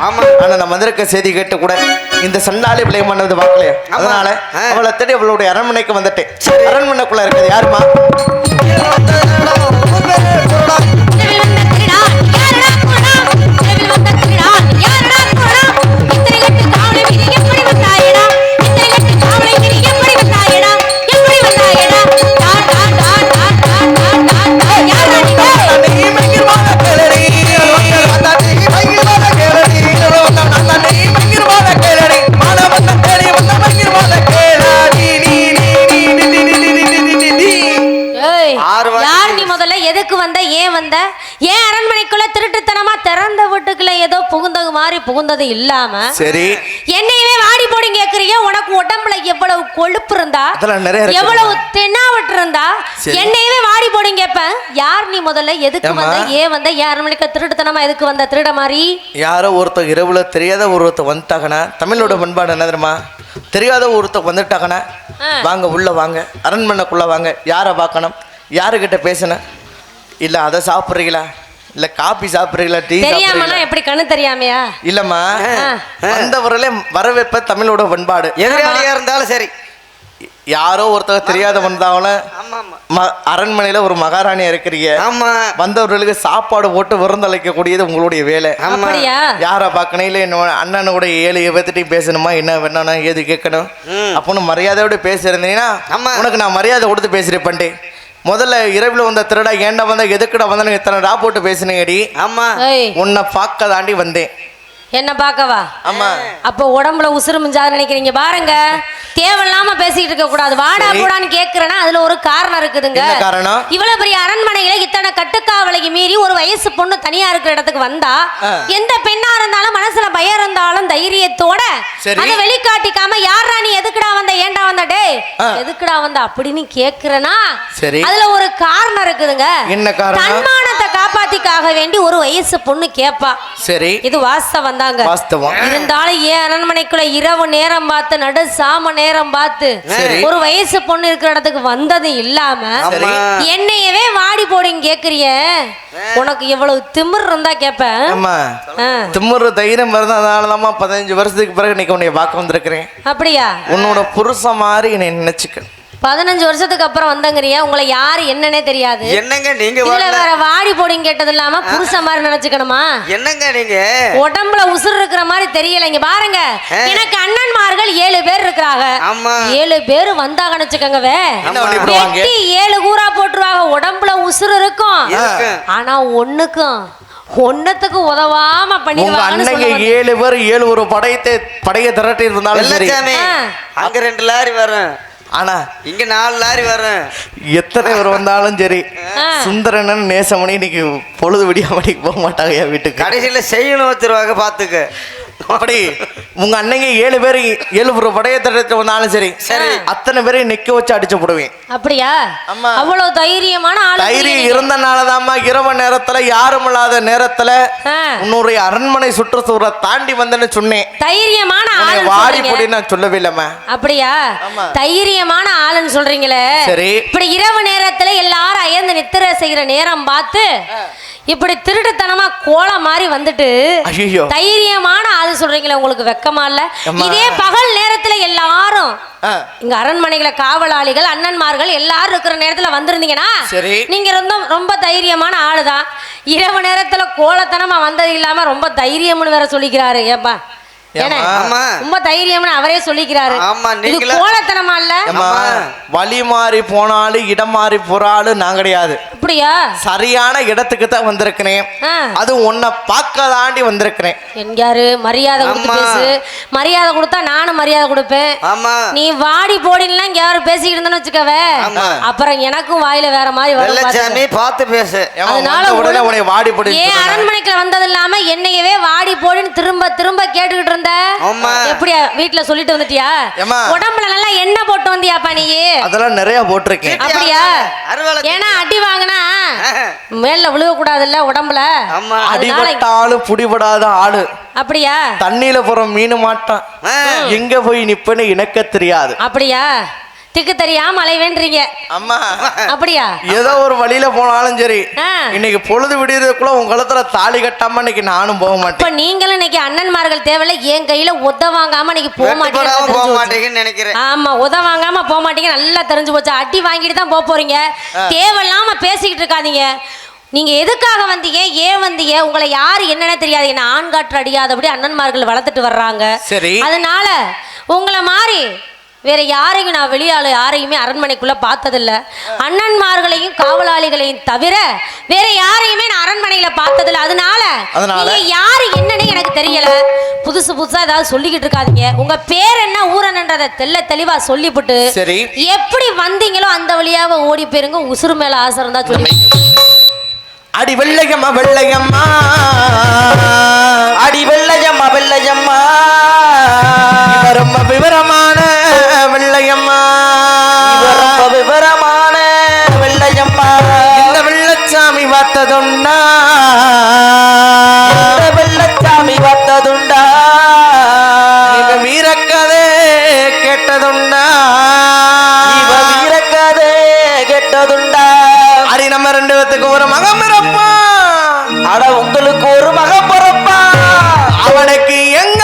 ஆமா ஆனா நான் வந்திருக்க செய்தி கேட்டு கூட இந்த சண்டாளி பிள்ளை பண்ணது பார்க்கலையா. அதனால. அவளை தேடி அவளுடைய அரண்மனைக்கு வந்துட்டேன். அரண்மனைக்குள்ள இருக்குது யாருமா புகுந்தது இல்லாம சரி. என்னையவே வாடி போடி கேக்குறீங்க? உனக்கு உடம்புல எவ்வளவு கொழுப்பு இருந்தா. எவ்வளவு தென்னாவட்டு இருந்தா? சரி. என்னையவே வாடி போடி கேப்பேன் யார் நீ முதல்ல? எதுக்கு? வந்த? ஏன் வந்த? ஏன் அரண்மனைக்கு திருட்டுத்தனமா எதுக்கு வந்த? திருட மாதிரி யாரோ ஒருத்தர் இரவுல தெரியாத ஒருத்தர் வந்துட்டாங்கன்னா தமிழோட பண்பாடு என்ன தெரியுமா? தெரியாத ஒருத்தர் வந்துட்டாங்கன்னா. வாங்க உள்ள வாங்க. அரண்மனைக்குள்ள வாங்க. யாரை பார்க்கணும்? யாருக்கிட்ட பேசணும்? இல்ல அதை சாப்பிட்றீங்களா? இல்ல காபி சாப்பிட்றீங்களா டீ தெரியாமனா எப்படி கண்ணு தெரியாமையா? இல்லம்மா. வந்தவர்களே வரவேற்ப தமிழோட பண்பாடு. எதிராளியா இருந்தாலும் சரி. யாரோ ஒருத்தர் தெரியாத ம- அரண்மனையில ஒரு மகாராணியா இருக்கிறீங்க. ஆமா. வந்தவர்களுக்கு சாப்பாடு போட்டு விருந்தளிக்கக்கூடியது உங்களுடைய வேலை. யாரை பார்க்கணும் இல்லை என்னோட அண்ணனோட ஏழு பேர்த்திட்டையும் பேசணுமா என்ன வேணும் ஏது கேட்கணும். ம். அப்படின்னு மரியாதையோட பேசியிருந்தீங்கன்னா. உனக்கு நான் மரியாதை கொடுத்து பேசுறேன் முதல்ல இரவில் வந்த திருடா ஏன்டா வந்த எதுக்குடா வந்தேன்னு இத்தனை டா போட்டு பேசுனீங்கடி. ஆமா. உன்னை பார்க்க தாண்டி வந்தேன். என்ன பார்க்கவா? ஆமா. அப்போ உடம்புல உசுறு மிஞ்சாது நினைக்கிறீங்க. பாருங்க. தேவையில்லாம பேசிக்கிட்டு இருக்க கூடாது. வாடா சரி. போடான்னு கேக்குறேன்னா அதுல ஒரு காரணம் இருக்குதுங்க. காரணம்? இவ்வளவு பெரிய அரண்மனையில இத்தனை கட்டுக்காவலைக்கு மீறி ஒரு வயசு பொண்ணு தனியா இருக்கிற இடத்துக்கு வந்தா. எந்த பெண்ணா இருந்தாலும் மனசுல பயம் இருந்தாலும் தைரியத்தோட. அதை வெளிக்காட்டிக்காம யாரா நீ? எதுக்குடா வந்த? ஏன்டா வந்த? டேய் ஆ. எதுக்குடா வந்த? அப்படின்னு கேக்குறனா சரி. அதுல ஒரு காரணம் இருக்குதுங்க. என்ன காரணம்? தன்மானத்தை காப்பாத்திக்காக வேண்டி ஒரு வயசு பொண்ணு கேப்பா. சரி. இது வாஸ்தவம் தாங்க வாஸ்தவம். இருந்தாலும் ஏன் அரண்மனைக்குள்ள இரவு நேரம் பார்த்து நடு சாம நேரம் பார்த்து. ஒரு வயசு பொண்ணு இருக்கிற இடத்துக்கு வந்தது இல்லாம என்னையவே வாடி போடின்னு கேக்குறிய? உனக்கு எவ்வளவு திமிர் இருந்தா கேப்பேன் திமுரு தைரியம் இருந்ததுனால தான் பதினஞ்சு வருஷத்துக்கு பிறகு இன்னைக்கு உன்னை பார்க்க வந்திருக்கிறேன். அப்படியா? உன்னோட புருஷன் மாதிரி என்னை நினைச்சுக்க. பதினஞ்சு வருஷத்துக்கு அப்புறம் வந்தங்கறிய? உங்களை யாரு என்னன்னே தெரியாது. என்னங்க நீங்க இதுல வேற வாடி போடின்னு கேட்டது இல்லாம புருஷன் மாதிரி நினைச்சுக்கணுமா? என்னங்க நீங்க? உடம்புல உசுர் இருக்கிற மாதிரி தெரியல. இங்க பாருங்க. எனக்கு அண்ணன்மார்கள் ஏழு பேர் இருக்கிறாங்க. ஆமா. ஏழு பேர் என்ன பண்ணிவிடுவாங்க வெட்டி ஏழு கூறா போட்டுருவாங்க. உடம்புல உசுறு இருக்கும். இருக்கு. ஆனா ஒண்ணுக்கும் ஒன்னத்துக்கு உதவாம வந்தேன். ஏழு பேர் ஏழு ஒரு படையத்தை படையை திரட்டி இருந்தாலும். அங்க ரெண்டு லாரி வரும். ஆனா இங்க நாலு லாரி வரும் எத்தனை பேர் வந்தாலும் சரி. சுந்தரனன் நேசமணி இன்னைக்கு பொழுது விடிய மணிக்கு போக மாட்டாங்க என் வீட்டுக்கு. கடைசியில செய்யணும் வச்சிருவாங்க பாத்துக்க அப்படி உங்க அண்ணங்க ஏழு பேர் ஏழு ஒரு படையை வந்தாலும் சரி சரி. அத்தனை பேரையும் நிக்க வச்சு அடிச்சு போடுவேன் அப்படியா ஆமா. அவ்வளவு தைரியமான ஆளு தைரியம் இருந்தனாலதாம்மா இரவு நேரத்துல யாரும் இல்லாத நேரத்துல. உன்னுடைய அரண்மனை சுற்றுச்சூழலை தாண்டி வந்தேன்னு சொன்னேன் தைரியமான வாடி சொல்றீங்க. போடி நான் சொல்லவே இல்லம்மா அப்படியா. தைரியமான ஆளுன்னு சொல்றீங்களே சரி. இப்படி இரவு நேரத்துல எல்லாரும் அயர்ந்து நித்திரை செய்யற நேரம் பார்த்து இப்படி திருட்டுத்தனமா கோலம் மாதிரி வந்துட்டு தைரியமான ஆளு சொல்றீங்களே உங்களுக்கு வெக்கமா இல்ல. இதே பகல் நேரத்துல எல்லாரும் இங்க அரண்மனைகளை காவலாளிகள் அண்ணன்மார்கள் எல்லாரும் இருக்கிற நேரத்துல வந்திருந்தீங்கன்னா. நீங்க ரொம்ப ரொம்ப தைரியமான ஆளுதான் இரவு நேரத்துல கோலத்தனமா வந்தது இல்லாம ரொம்ப தைரியம்னு வேற சொல்லிக்கிறாரு ஏப்பா. ரொம்ப தைரியம்னு அவரே சொல்லிக்கிறாரு. இது கோலத்தனமா இல்ல. வழி மாறி போனாலும் இடம் மாறி போறாலும் நான் கிடையாது. அப்படியா? சரியான இடத்துக்கு தான் வந்திருக்கிறேன். அது உன்னை பார்க்க தாண்டி வந்திருக்கிறேன் எங்காரு மரியாதை கொடுத்து ஆமா. பேசு. மரியாதை கொடுத்தா நானும் மரியாதை கொடுப்பேன். ஆமா. நீ வாடி போடின்லாம் இங்க யாரும் பேசிக்கிட்டு இருந்தேன்னு வச்சுக்கவே. அப்புறம் எனக்கும் வாயில வேற மாதிரி பாத்துக்க. பார்த்து பேசு. அதனால உடனே உன்னை வாடி போடி ஏன் அரண்மனைக்குள்ள வந்தது இல்லாம என்னையவே வாடி போடின்னு திரும்ப திரும்ப கேட்டுக்கிட்டு இருந்த ஆமா. எப்படியா வீட்டுல சொல்லிட்டு வந்துட்டியா. உடம்புல நல்லா எண்ணெய் போட்டு வந்தியாப்பா நீ? அதெல்லாம் நிறைய போட்டிருக்கேன். அப்படியா? ஏன்னா அடி வாங்கினா மேல விழுக கூடாதுல்ல உடம்புல? அடிபட்ட ஆளு புடிபடாத ஆளு. அப்படியா? தண்ணியில போற மீன் மாட்டான். எங்க போய் நிப்பேன்னு எனக்கு தெரியாது. அப்படியா? திக்கு தெரியாம அலைவேன்றீங்க. அம்மா. அப்படியா? ஏதோ ஒரு வழியில போனாலும் சரி. இன்னைக்கு பொழுது விடியறதுக்குள்ள உங்க கழுத்துல தாலி கட்டாம இன்னைக்கு நானும் போக இப்ப மாட்டேன் நீங்களும் இன்னைக்கு அண்ணன்மார்கள் தேவையில்ல என் கையில உத வாங்காம இன்னைக்கு போக வெட்டுப்படாம போக மாட்டீங்க மாட்டேங்கன்னு நினைக்கிறேன். ஆமா உத வாங்காம போக மாட்டீங்க நல்லா தெரிஞ்சு போச்சு. அடி வாங்கிட்டு தான் போக போறீங்க. தேவையில்லாம பேசிக்கிட்டு இருக்காதீங்க. நீங்க எதுக்காக வந்தீங்க ஏன் வந்தீங்க உங்களை யாரு என்னன்னு தெரியாது. என்ன ஆண் காற்று அடியாதபடி அண்ணன்மார்கள் வளர்த்துட்டு வர்றாங்க. சரி. அதனால உங்களை மாதிரி வேற யாரையும் நான் வெளியாளு யாரையுமே அரண்மனைக்குள்ள பார்த்ததில்ல. அண்ணன்மார்களையும் காவலாளிகளையும் தவிர வேற யாரையுமே நான் அரண்மனையில பார்த்ததில்ல. அதனால அதனால? நீங்க யாரு என்னன்னு எனக்கு தெரியல. புதுசு புதுசா ஏதாவது சொல்லிக்கிட்டு இருக்காதீங்க. உங்க பேர் என்ன ஊரனன்றதை தெல்ல தெளிவா சொல்லிவிட்டு சரி. எப்படி வந்தீங்களோ அந்த வழியாவ ஓடி போயிருங்க. உசுறு மேல ஆசை இருந்தா சொல்லி அடி வெள்ளையம்மா வெள்ளையம்மா. அடி வெள்ளையம்மா வெள்ளையம்மா. இவ ரொம்ப பேத்துக்கு மகம் அட உங்களுக்கு ஒரு மகன் பிறப்பான் அவனுக்கு எங்க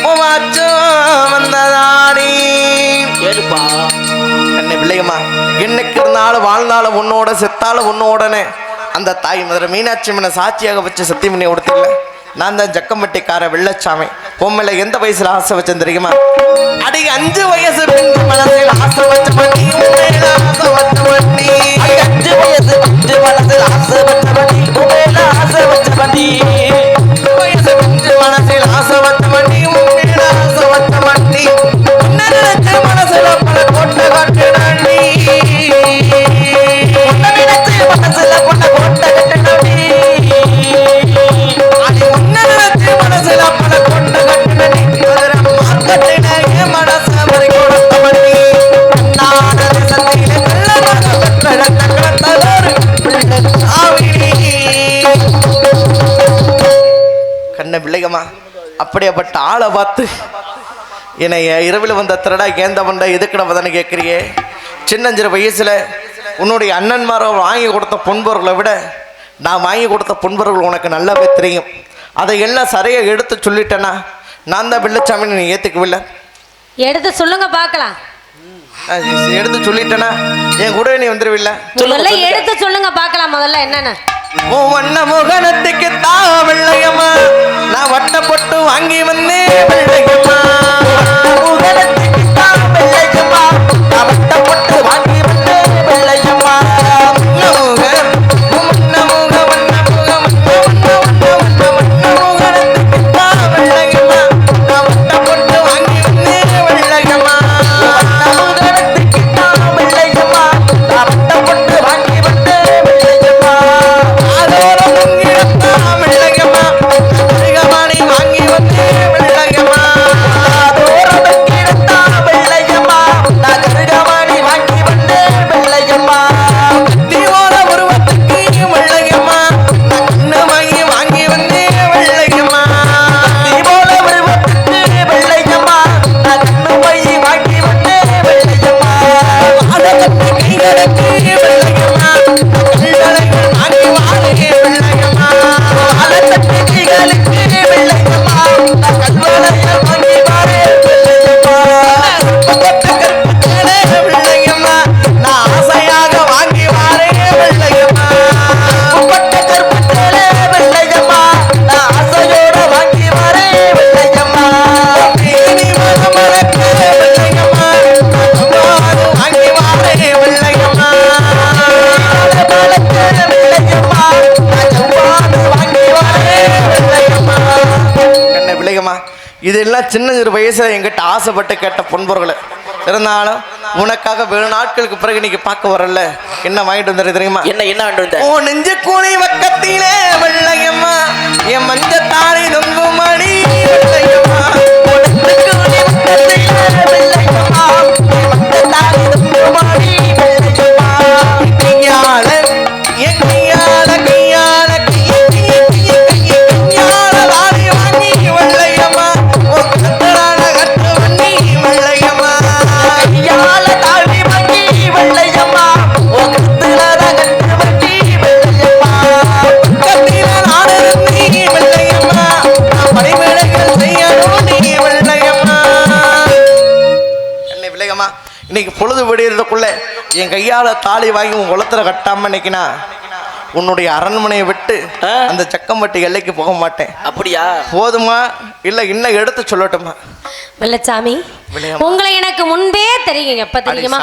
வாச்சும் வந்ததாடி என்னை பிள்ளையம்மா என்னைக்கு இருந்தாலும் வாழ்ந்தாலும் உன்னோட செத்தாலும் உன்னோடனே. அந்த தாய் மதுரை மீனாட்சி மனை சாட்சியாக வச்சு சத்தியமணி கொடுத்தில்ல நான் தான் ஜக்கம்பட்டிக்கார வெள்ளச்சாமி. உண்மையில எந்த வயசுல ஆசை வச்சேன் தெரியுமா? அடி அஞ்சு வயசு பெண் மனசில் ஆசை வச்ச பண்ணி ஆசை வச்ச பண்ணி. அஞ்சு வயசு உமேல ஆசை வச்ச பண்ணி கண்ண பிள்ளைகம்மா அப்படியாப்பட்ட ஆளை பார்த்து என்னை இரவில் வந்த திருடா ஏந்த வந்த எதுக்குட வதன்னு கேட்குறியே? சின்னஞ்சிறு வயசில் உன்னுடைய அண்ணன்மாரை வாங்கி கொடுத்த பொன்பொருளை விட நான் வாங்கி கொடுத்த பொன்பொருள் உனக்கு நல்லாவே தெரியும். அதை எல்லாம் சரியாக எடுத்து சொல்லிட்டேனா? நான் தான் வெள்ளச்சாமி நீ ஏற்றுக்கவில்லை எடுத்து சொல்லுங்க பார்க்கலாம். எடுத்து சொல்லிட்டேனா? என் கூட நீ வந்துருவில்ல? எடுத்து சொல்லுங்க பார்க்கலாம். முதல்ல என்னன்னு? உன் வண்ண முகனத்துக்கு தா வெள்ளையம்மா. நான் வட்டப்பட்டு வாங்கி வந்தேன் வெள்ளையம்மா. Thank you. இதெல்லாம் சின்ன சிறு வயசுல எங்கிட்ட ஆசைப்பட்டு கேட்ட பொன்பொருளை இருந்தாலும் உனக்காக வெகு நாட்களுக்கு பிறகு இன்னைக்கு பார்க்க வரல. என்ன வாங்கிட்டு வந்துரு தெரியுமா? என்ன என்ன வேண்டும் இந்த ஓ நெஞ்சு கூனை வக்கத்திலே வெள்ளையம்மா என் மஞ்ச தாரை தொங்குமணி வெள்ளையம்மா. இன்னைக்கு பொழுது விடியறதுக்குள்ள என் கையால தாலி வாங்கி உன் குளத்துல கட்டாம இன்னைக்குனா உன்னுடைய அரண்மனையை விட்டு ஆ. அந்த சக்கம்பட்டி எல்லைக்கு போக மாட்டேன். அப்படியா? போதுமா? இல்ல இன்னும் எடுத்து சொல்லட்டுமா? வெள்ளச்சாமி. உங்களை எனக்கு முன்பே தெரியும் எப்ப தெரியுமா?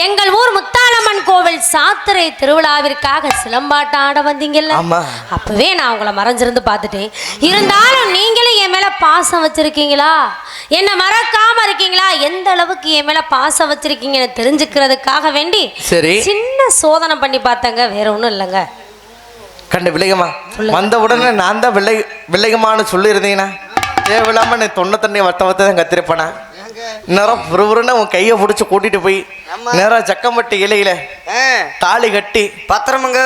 எங்கள் ஊர் முத்தாலம்மன் கோவில் சாத்திரை திருவிழாவிற்காக சிலம்பாட்டம் ஆட வந்தீங்கல்ல. அப்பவே நான் உங்களை மறைஞ்சிருந்து பார்த்துட்டேன். இருந்தாலும் நீங்களும் என் மேல பாசம் வச்சிருக்கீங்களா? என்ன மறக்காம இருக்கீங்களா? எந்த அளவுக்கு என் மேல பாசம் வச்சிருக்கீங்கன்னு தெரிஞ்சுக்கிறதுக்காக வேண்டி சரி. சின்ன சோதனை பண்ணி பார்த்தங்க. வேற ஒண்ணும் இல்லைங்க. கண்ட விளையமா வந்த உடனே நான் தான் வில்லை வில்லையமான்னு சொல்லியிருந்தீங்கன்னா தேவையில்லாம நீ தொண்டை தண்ணி வத்த வத்த தான் கத்திருப்பேனா? நேரம் புருபுருன்னு உன் கையை பிடிச்சி கூட்டிட்டு போய் நேரம் சக்கம்பட்டி இலையில தாலி கட்டி பத்திரமுங்க.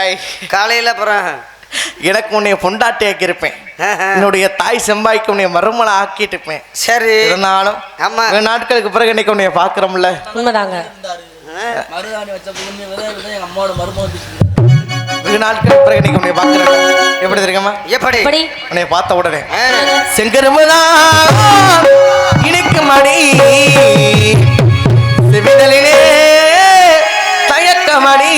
ஏய். காலையில் அப்புறம் எனக்கு உன்னைய பொண்டாட்டி ஆக்கியிருப்பேன். என்னுடைய தாய் செம்பாய்க்கு உன்னைய மறுமலை ஆக்கிட்டு இருப்பேன் சரி. இருந்தாலும் ஆமா. நாட்களுக்கு பிறகு இன்னைக்கு உன்னைய பார்க்குறோம்ல. உண்மைதாங்க. நாட்களுக்கு பிறகு இன்னைக்கு எப்படி தெரியுமா? எப்படி? பார்த்த உடனே ஆ, செங்கருமுதா இனிக்கு மணி செவிதலிலே தயக்கமணி